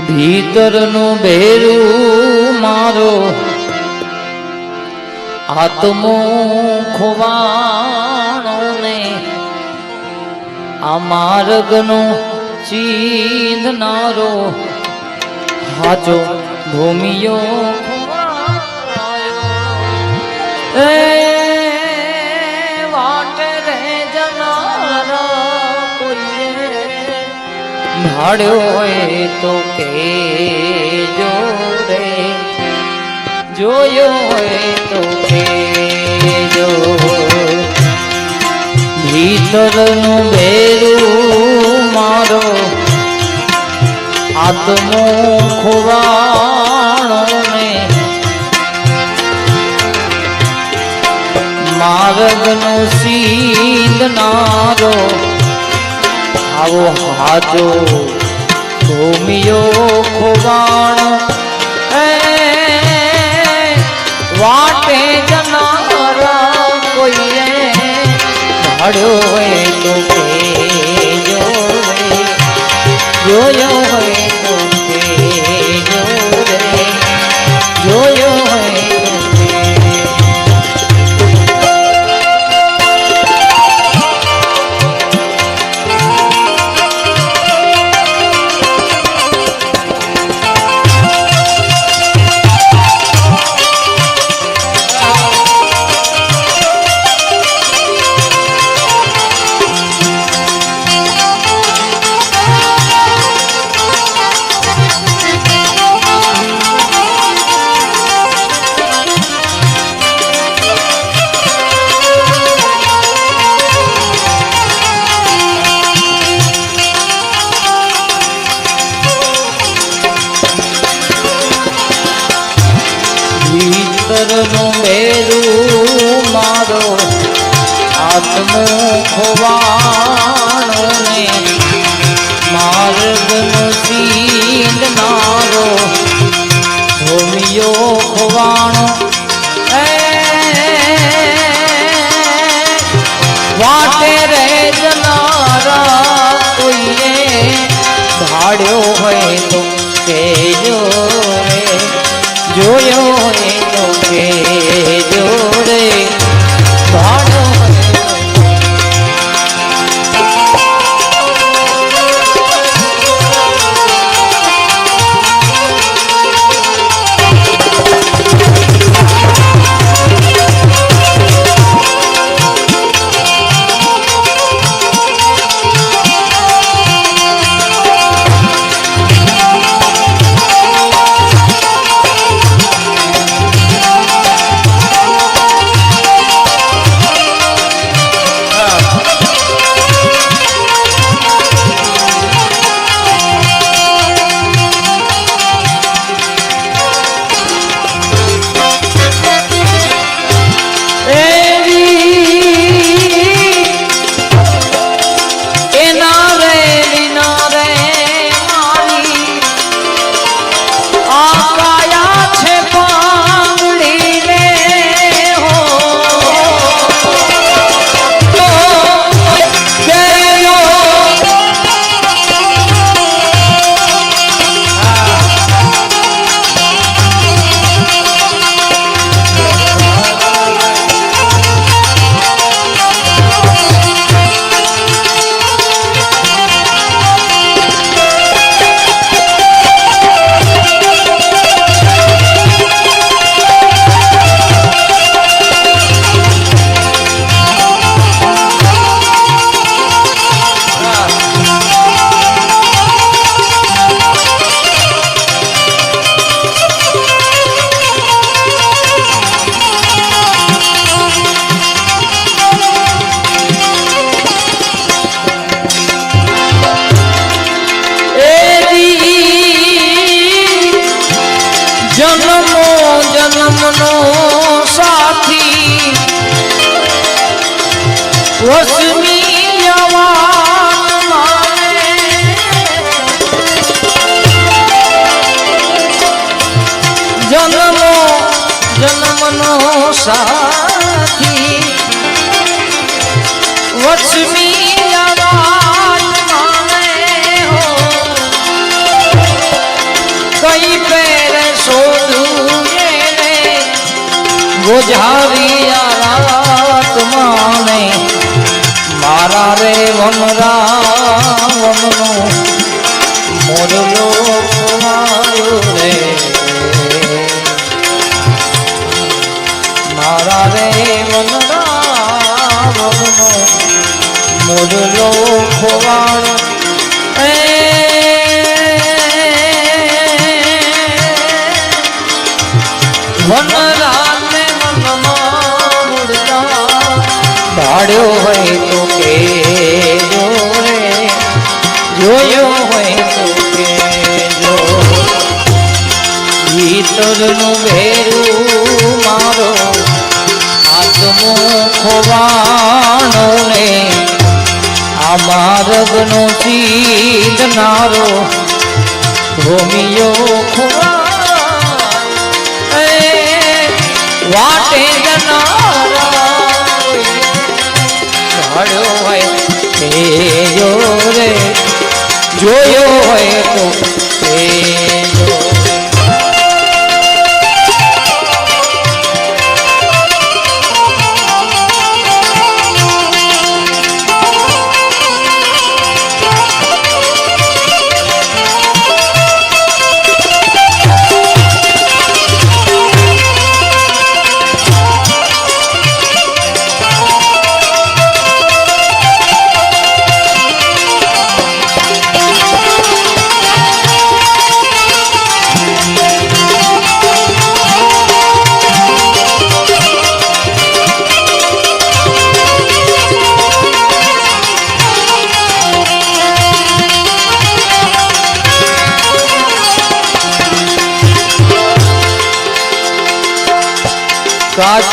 ભીતરનું ભેરું મારો આત્મો ખોવાણો ને આ માર્ગનો ચીંધનારો હાચો ભૂમિયો ખોવાયો. એ ભાડ્યો હોય તો કે જોડે જોયો હોય તો કે જો ભીતરનું બેરું મારો આત્મો ખોવાણો ને. માર્ગનો સીંધનારો આવો હાજો. ભૂમિયો ખોવાણ. વાટે જનારા કોઈએ ભાડ્યો હોય તો જોયો હોય ભીતરનું મેરું મારો આત્મો ખોવાણો ને માર્ગનો ચીંધનારો ભૂમિયો ખોવાણો વાટે રે જનારા કોઈએ ભાડ્યો હોય તો કેજો રે જોયો હોય તો જન્મો જન્મનો સાથી. વચમી કઈ પેર શોધું ગોઝારી આત્માને મારા રે વનરા વનનો મોરલો કુમાર રે. મોરલો ઉડતા ભાડ્યો હોય તો કે જોયો હોય તો કે જો ઈતરનું ભેરું મારો આત્મો ખોવાનો ને આ માર્ગનો સીધનારો ભૂમિયો ખોવા વાટે જનારો. હોય જોયો હોય તો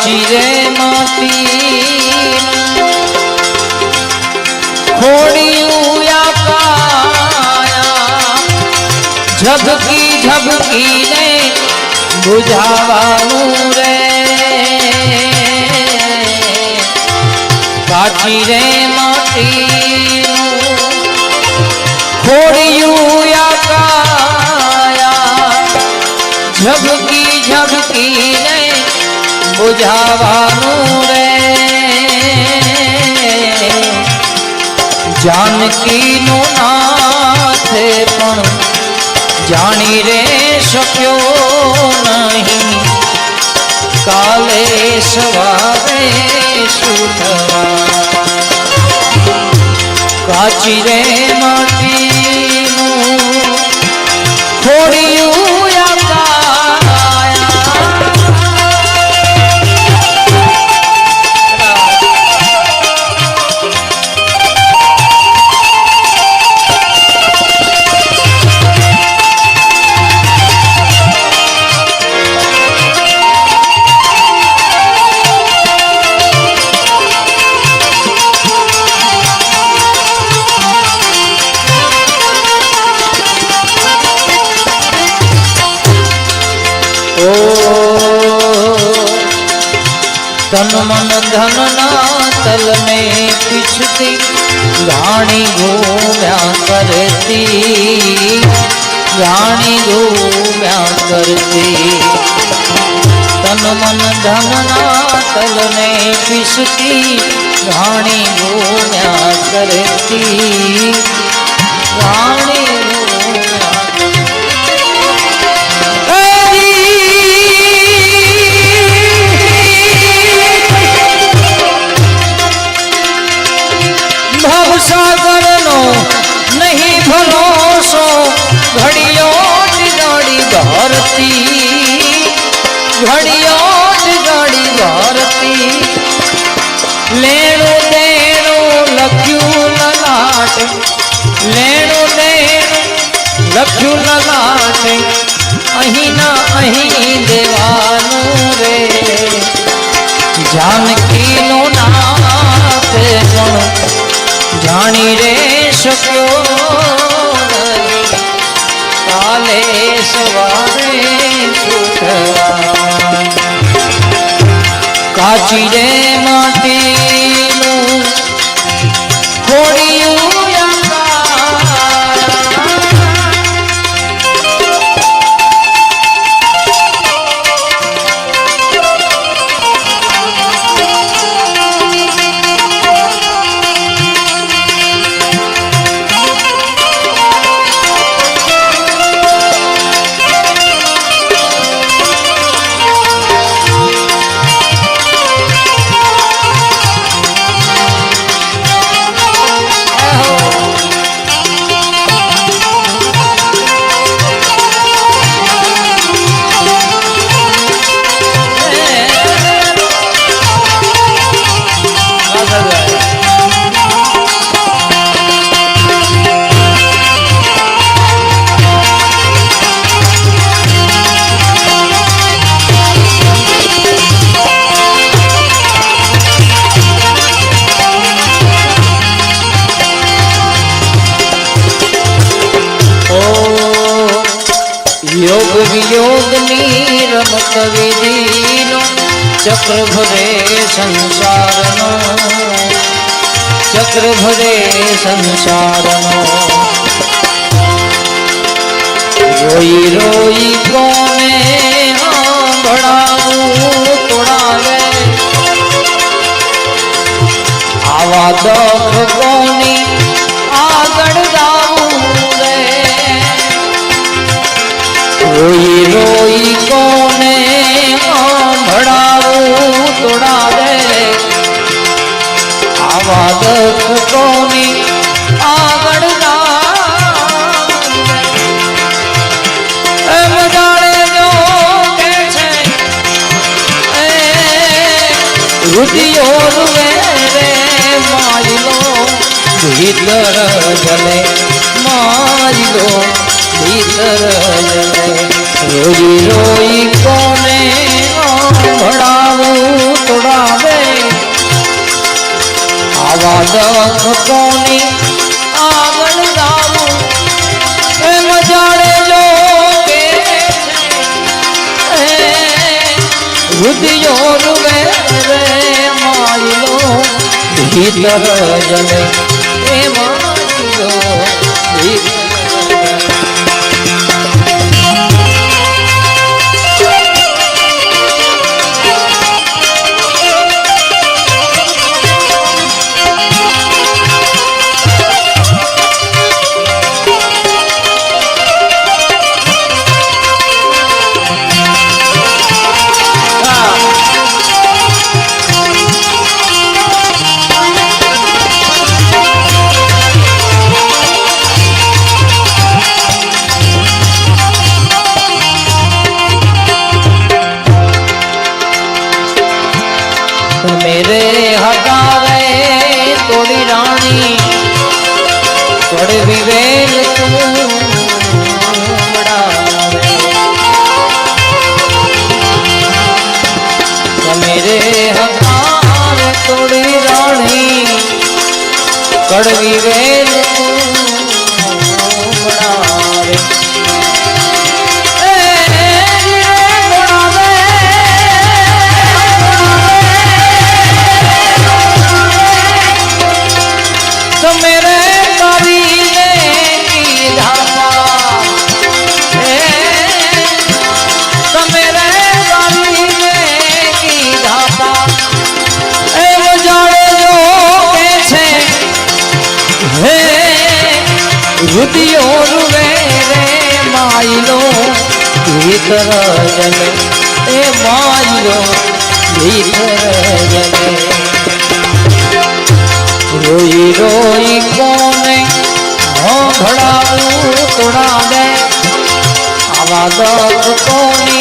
કાચી રે માટી ખોડિયું ઝબકી ઝબકી ને બુઝાવાનું રે. કાચી રે માટી ખોડિયું બુઝાવાનું રે. જાનકીનું નાથે પણ જાણી રે શક્યો નહીં. કાલે સવારે સુધવા કાચી રે માટીનું થોડિયું તન મન ધન ના તલને પીછતી ગાણી ગોમ્યા કરતી ગાણી ગોમ્યા કરતી. તન મન ધન ના તલને પીછતી ગાણી ગોમ્યા કરતી, રાણી દેણું અહીં ના અહીં દેવાનું રે. જાનકી નું નાથ જાણી રે શક્યો કાલે સવારે કાચી રે માટીનું યોગ વિયોગની રમત વિધિનો ચક્ર ભરે સંસારનો. ચક્ર ભરે સંસારનો. રોઈ રોઈ કોને ભણાવું તોડાવે આવા દખ રોઈ રોઈ કોને ભણાવું તોડાવે? આવા દખ કોની આગળ ગાવું રે એમ જાણે જો કે છે એ રૂવે રે માયલો ભીતર જલે માયલો. ભીતર રોઈ રોઈ કોને ભણાવું તોડાવે આવા દખ કોની આગળ ગાવું એમ જાણે જો કે રુદિયો એ માયલો ભીતર કડવી વેલ. રુદિયો રૂવે રે માયલો ભીતર જલે એ માયલો ભીતર જલે રોઈ રોઈ કોને હો ભડાવું તોડાવે આવા દખ કોની